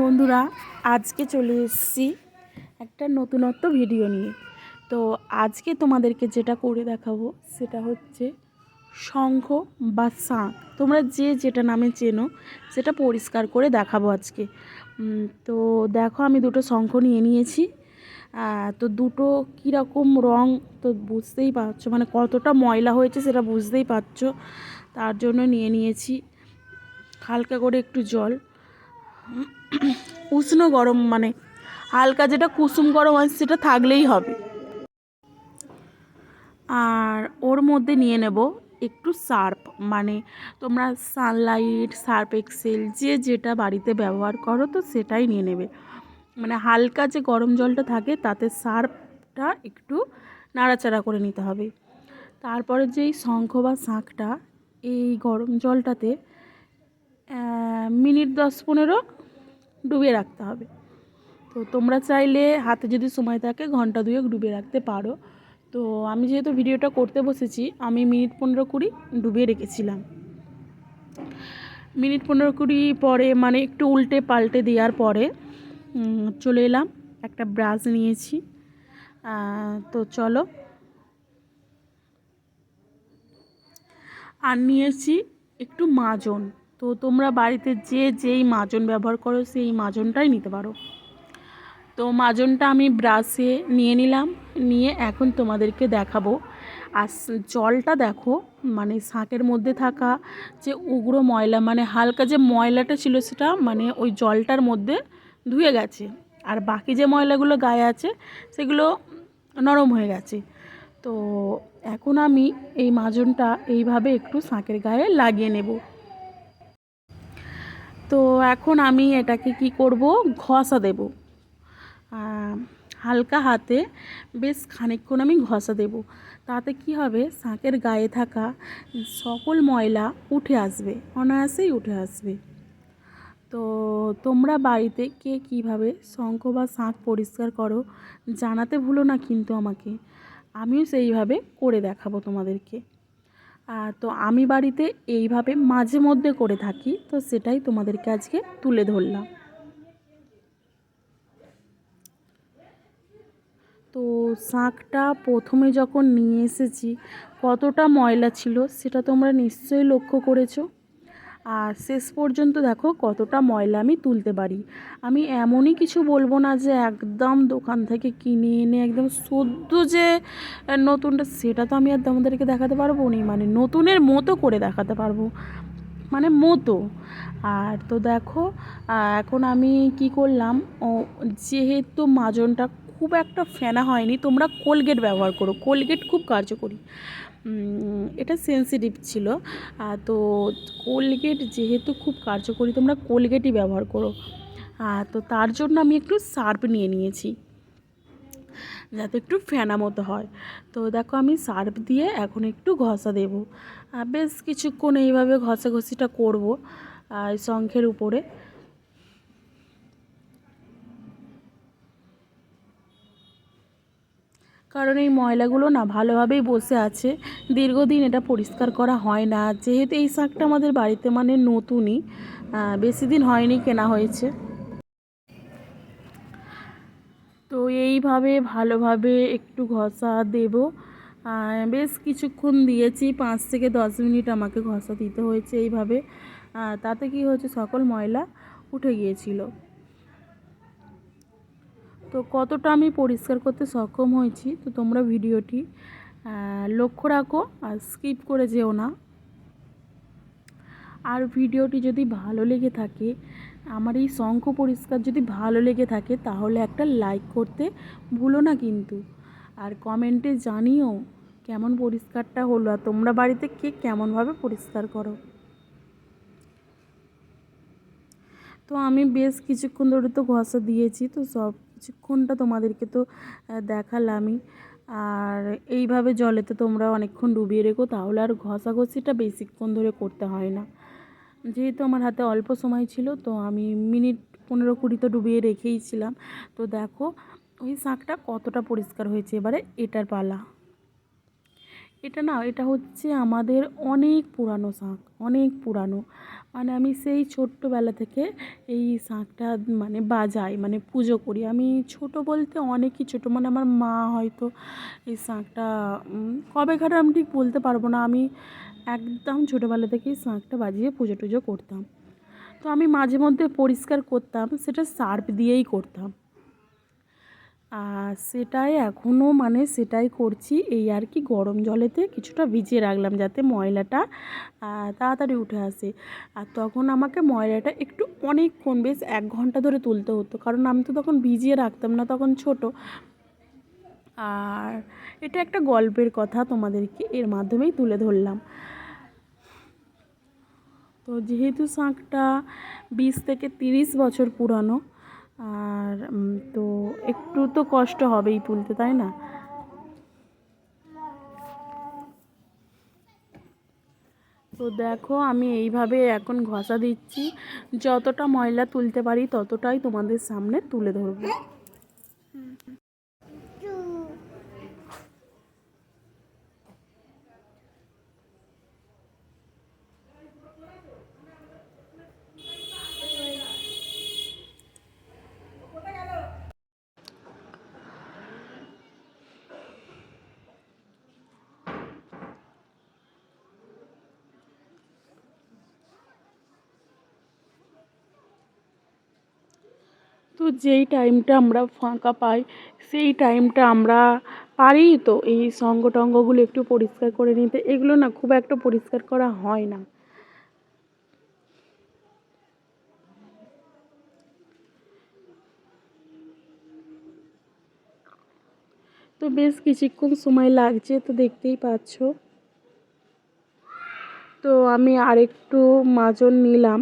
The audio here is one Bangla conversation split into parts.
বন্ধুরা, আজকে চলে এসেছি একটা নতুনত্ব ভিডিও নিয়ে। তো আজকে তোমাদেরকে যেটা করে দেখাবো, সেটা হচ্ছে শঙ্খ বা শাঁখ। তোমরা যে যেটা নামে চেনো, সেটা পরিষ্কার করে দেখাবো আজকে। তো দেখো, আমি দুটো শঙ্খ নিয়ে নিয়েছি। তো দুটো কীরকম রং, তো বুঝতেই পারছ মানে কতটা ময়লা হয়েছে সেটা বুঝতেই পারছ। তার জন্য নিয়ে নিয়েছি হালকা করে একটু জল। উষ্ণ গরম মানে হালকা যেটা কুসুম গরম আছে সেটা থাকলেই হবে। আর ওর মধ্যে নিয়ে নেব একটু সার্প মানে তোমরা সানলাইট, সার্ফ এক্সেল, যে যেটা বাড়িতে ব্যবহার করো তো সেটাই নিয়ে নেবে। মানে হালকা যে গরম জলটা থাকে তাতে সার্ফটা একটু নাড়াচাড়া করে নিতে হবে। তারপরে যেই শঙ্খ বা শাঁখটা, এই গরম জলটাতে মিনিট দশ পনেরো ডুবিয়ে রাখতে হবে। তো তোমরা চাইলে হাতে যদি সময় থাকে ঘণ্টা দুয়েক ডুবিয়ে রাখতে পারো। তো আমি যেহেতু ভিডিওটা করতে বসেছি, আমি মিনিট পনেরো কুড়ি ডুবিয়ে রেখেছিলাম। মিনিট পনেরো কুড়ি পরে মানে একটু উল্টে পাল্টে দেওয়ার পরে চলে এলাম, একটা ব্রাশ নিয়েছি। তো চলো। আর নিয়েছি একটু মাজন। তো তোমরা বাড়িতে যে যেই মাজন ব্যবহার করো, সেই মাজনটাই নিতে পারো। তো মাজনটা আমি ব্রাশে নিয়ে নিলাম, নিয়ে এখন তোমাদেরকে দেখাবো। আর জলটা দেখো মানে শাঁকের মধ্যে থাকা যে উগ্র ময়লা মানে হালকা যে ময়লাটা ছিল সেটা মানে ওই জলটার মধ্যে ধুয়ে গেছে। আর বাকি যে ময়লাগুলো গায়ে আছে, সেগুলো নরম হয়ে গেছে। তো এখন আমি এই মাজনটা এইভাবে একটু শাঁকের গায়ে লাগিয়ে নেব। তো এখন আমি এটাকে কি করব? ঘষা দেব। হালকা হাতে বেশ খানিকক্ষণ আমি ঘষা দেব। তাতে কি হবে? শাঁকের গায়ে থাকা সকল ময়লা উঠে আসবে, অনায়াসেই উঠে আসবে। তো তোমরা বাড়িতে কে কীভাবে শঙ্খ বা শাঁখ পরিষ্কার করো জানাতে ভুলো না কিন্তু আমাকে। আমিও সেইভাবে করে দেখাবো তোমাদেরকে। তো আমি বাড়িতে এইভাবে মাঝে মধ্যে করে থাকি, তো সেটাই তোমাদেরকে আজকে তুলে ধরলাম। তো শাঁখটা প্রথমে যখন নিয়ে এসেছি, কতটা ময়লা ছিল সেটা তোমরা নিশ্চয়ই লক্ষ্য করেছ। আর শেষ পর্যন্ত দেখো কতটা ময়লা আমি তুলতে পারি। আমি এমনই কিছু বলব না যে একদম দোকান থেকে কিনে এনে একদম সদ্য যে নতুনটা, সেটা তো আমি আর তোমাদেরকে দেখাতে পারব না। মানে নতুনের মতো করে দেখাতে পারব। মানে মতো। আর তো দেখো এখন আমি কি করলাম? ও, যেহেতু মাজনটা খুব একটা ফেনা হয়নি, তোমরা কোলগেট ব্যবহার করো। কোলগেট খুব কার্যকরী। এটা সেন্সিটিভ ছিল। তো কোলগেট যেহেতু খুব কার্যকরী, তোমরা কোলগেটই ব্যবহার করো। তো তার জন্য আমি একটু সার্ফ নিয়ে নিয়েছি, যাতে একটু ফেনা মতো হয়। তো দেখো, আমি সার্ফ দিয়ে এখন একটু ঘষা দেব। বেশ কিছুক্ষণ এইভাবে ঘষাঘষিটা করব শঙ্খের উপরে। কারণ এই ময়লাগুলো না ভালোভাবেই বসে আছে। দীর্ঘদিন এটা পরিষ্কার করা হয় না। যেহেতু এই শাকটা আমাদের বাড়িতে মানে নতুনই বেশি দিন হয়নি কেনা হয়েছে। তো এইভাবে ভালোভাবে একটু ঘষা দেব। বেশ কিছুক্ষণ দিয়েছি, পাঁচ থেকে দশ মিনিট আমাকে ঘষা দিতে হয়েছে এইভাবে। তাতে কি হয়েছে, সকল ময়লা উঠে গিয়েছিল। তো কতটা আমি পরিষ্কার করতে সক্ষম হয়েছি, তো তোমরা ভিডিওটি লক্ষ্য রাখো আর স্কিপ করে যেও না। আর ভিডিওটি যদি ভালো লেগে থাকে, আমার এই শঙ্খ পরিষ্কার যদি ভালো লেগে থাকে, তাহলে একটা লাইক করতে ভুলো না কিন্তু। আর কমেন্টে জানিও কেমন পরিষ্কারটা হলো আর তোমরা বাড়িতে কে কেমনভাবে পরিষ্কার করো। তো আমি বেশ কিছুক্ষণ ধরে তো ঘষা দিয়েছি, তো সব কিছুক্ষণটা তোমাদেরকে তো দেখালামই। আর এইভাবে জলেতে তোমরা অনেকক্ষণ ডুবিয়ে রেখো, তাহলে আর ঘষাঘষিটা বেশিক্ষণ ধরে করতে হয় না। যেহেতু আমার হাতে অল্প সময় ছিল, তো আমি মিনিট পনেরো কুড়ি তো ডুবিয়ে রেখেইছিলাম তো দেখো, ওই শাঁখটা কতটা পরিষ্কার হয়েছে, এবারে এটার পালা। এটা না এটা হচ্ছে আমাদের অনেক পুরানো শাঁখ অনেক পুরানো। মানে আমি সেই ছোট্টবেলা থেকে এই শাঁখটা মানে বাজাই মানে পুজো করি। আমি ছোটো বলতে অনেকই ছোটো মানে আমার মা হয়তো এই শাঁখটা উম, কবেকার আমি ঠিক বলতে পারব না। আমি একদম ছোটোবেলা থেকেই শাঁখটা বাজিয়ে পুজো টুজো করতাম। তো আমি মাঝে মধ্যে পরিষ্কার করতাম সেটা সার্ফ দিয়েই করতাম। আর সেটাই এখনও মানে সেটাই করছি। এই আর কি গরম জলেতে কিছুটা ভিজিয়ে রাখলাম যাতে ময়লাটা তাড়াতাড়ি উঠে আসে। আর তখন আমাকে ময়লাটা একটু অনেকক্ষণ বেশ এক ঘণ্টা ধরে তুলতে হতো। কারণ আমি তো তখন ভিজিয়ে রাখতাম না, তখন ছোট। আর এটা একটা গল্পের কথা তোমাদেরকে, এর মাধ্যমেই তুলে ধরলাম। তো যেহেতু শাঁখটা বিশ থেকে তিরিশ বছর পুরানো আর তো একটু তো কষ্ট হবেই তুলতে তাই না? তো দেখো, আমি এইভাবে এখন ঘষা দিচ্ছি। যতটা ময়লা তুলতে পারি ততটাই তোমাদের সামনে তুলে ধরবো। তো যেই টাইমটা আমরা ফাঁকা পাই, সেই টাইমটা আমরা পারি তো এই সঙ্গ টঙ্গগুলো একটু পরিষ্কার করে নিতে। এগুলো না খুব একটা পরিষ্কার করা হয় না। তো বেশ কিছুক্ষণ সময় লাগছে, তো দেখতেই পাচ্ছ। তো আমি আরেকটু মাজন নিলাম,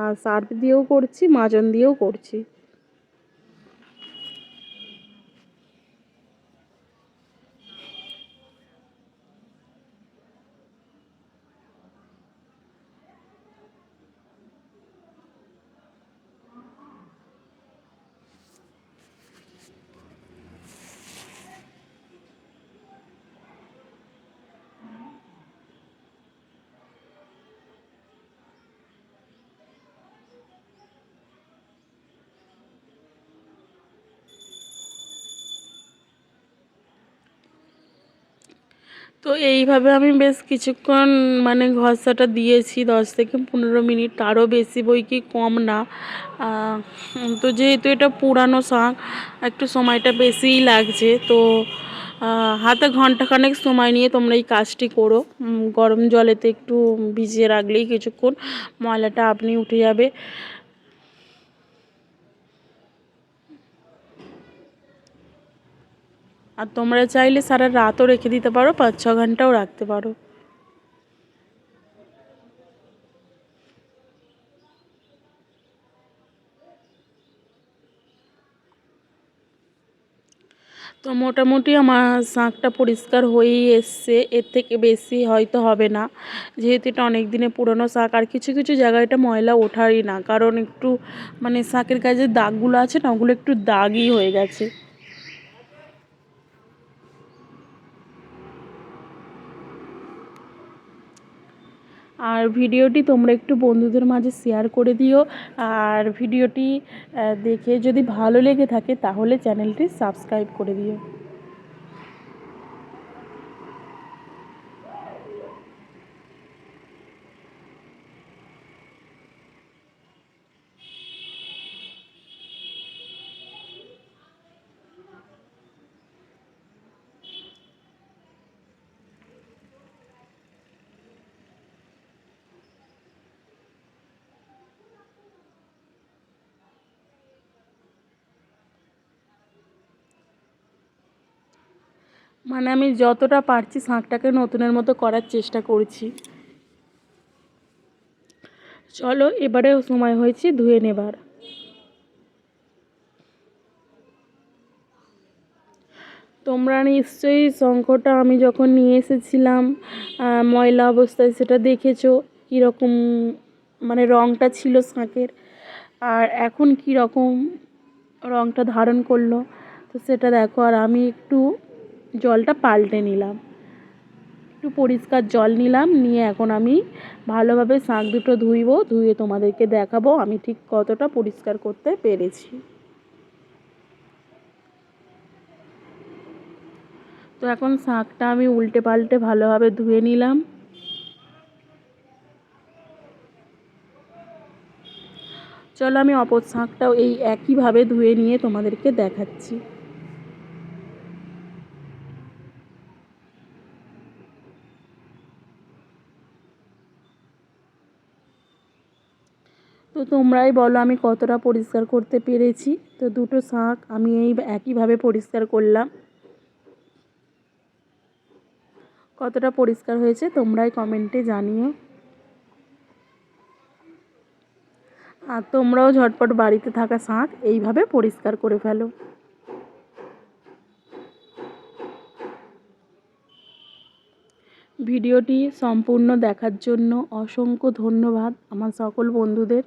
আর সার্ফ দিয়েও করছি, মাজন দিয়েও করছি। তো এইভাবে আমি বেশ কিছুক্ষণ মানে ঘষাটা দিয়েছি, দশ থেকে পনেরো মিনিট। তারও বেশি বই কি কম না। তো যেহেতু এটা পুরানো শাঁখ একটু সময়টা বেশিই লাগছে। তো হাতে ঘন্টাখানেক সময় নিয়ে তোমরা এই কাজটি করো। গরম জলেতে একটু ভিজিয়ে রাখলেই কিছুক্ষণ ময়লাটা আপনি উঠে যাবে। আর তোমরা চাইলে সারা রাতও রেখে দিতে পারো, পাঁচ ছ ঘন্টাও রাখতে পারো। তো মোটামুটি আমার শাঁখটা পরিষ্কার হয়েই এসছে, এর থেকে বেশি হয়তো হবে না। যেহেতু এটা অনেক দিনে পুরনো শাঁখ, আর কিছু কিছু জায়গায় এটা ময়লা ওঠারই না, কারণ একটু মানে শাঁখের কাছে দাগগুলো আছে না, ওগুলো একটু দাগই হয়ে গেছে। আর ভিডিওটি তোমরা একটু বন্ধুদের মাঝে শেয়ার করে দিও। আর ভিডিওটি দেখে যদি ভালো লেগে থাকে তাহলে চ্যানেলটি সাবস্ক্রাইব করে দিও। মানে আমি যতটা পারছি শাঁখটাকে নতুনের মতো করার চেষ্টা করছি। চলো এবারেও সময় হয়েছে ধুয়ে নেবার। তোমরা নিশ্চয়ই শঙ্খটা আমি যখন নিয়ে এসেছিলাম ময়লা অবস্থায় সেটা দেখেছ, কীরকম মানে রঙটা ছিল শাঁখের, আর এখন কী রকম রঙটা ধারণ করল, তো সেটা দেখো। আর আমি একটু জলটা পাল্টে নিলাম। একটু পরিষ্কার জল নিলাম, নিয়ে এখন আমি ভালোভাবে শাঁখ দুটো ধুইব, ধুয়ে তোমাদেরকে দেখাবো আমি ঠিক কতটা পরিষ্কার করতে পেরেছি। তো এখন শাঁখটা আমি উল্টে পাল্টে ভালোভাবে ধুয়ে নিলাম। চলো আমি অপর শাঁখটাও এই একইভাবে ধুয়ে নিয়ে তোমাদেরকে দেখাচ্ছি। তোমরাই বলো আমি কতটা পরিষ্কার করতে পেরেছি। তো দুটো শাঁখ আমি এই একইভাবে পরিষ্কার করলাম। কতটা পরিষ্কার হয়েছে তোমরাই কমেন্টে জানিও। আর তোমরাও ঝটপট বাড়িতে থাকা শাঁখ এইভাবে পরিষ্কার করে ফেলো। ভিডিওটি সম্পূর্ণ দেখার জন্য অসংখ্য ধন্যবাদ আমার সকল বন্ধুদের।